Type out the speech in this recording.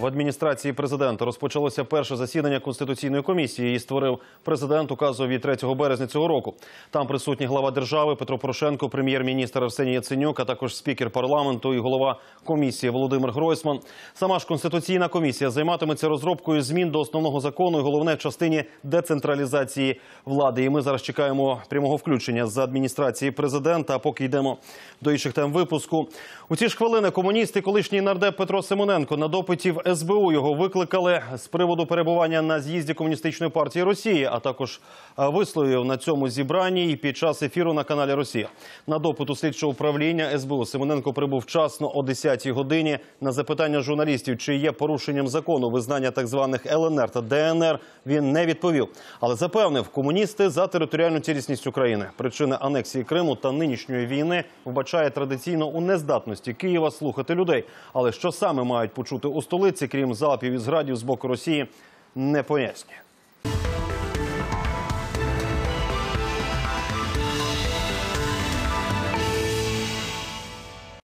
В адміністрації президента розпочалося перше засідання конституційної комісії. Її створив президент указу від 3 березня цього року. Там присутні глава держави Петро Порошенко, прем'єр-міністр Арсеній Яценюк, а також спікер парламенту і голова комісії Володимир Гройсман. Сама ж конституційна комісія займатиметься розробкою змін до основного закону і головне частині децентралізації влади. І ми зараз чекаємо прямого включення з адміністрації президента. А поки йдемо до інших тем випуску. У ці ж хвилини комуніст і колишній нардеп Петро Симоненко на допиті в СБУ його викликали з приводу перебування на з'їзді комуністичної партії Росії, а також е, висловив на цьому зібранні і під час ефіру на каналі Росія. На допит у слідчого управління СБУ Симоненко прибув вчасно о 10-й годині. На запитання журналістів, чи є порушенням закону визнання так званих ЛНР та ДНР, він не відповів, але запевнив, комуністи за територіальну цілісність України. Причини анексії Криму та нинішньої війни вбачає традиційно у нездатності Києва слухати людей. Але що саме мають почути у столиці, крім залпів і зградів з боку Росії, не пояснює.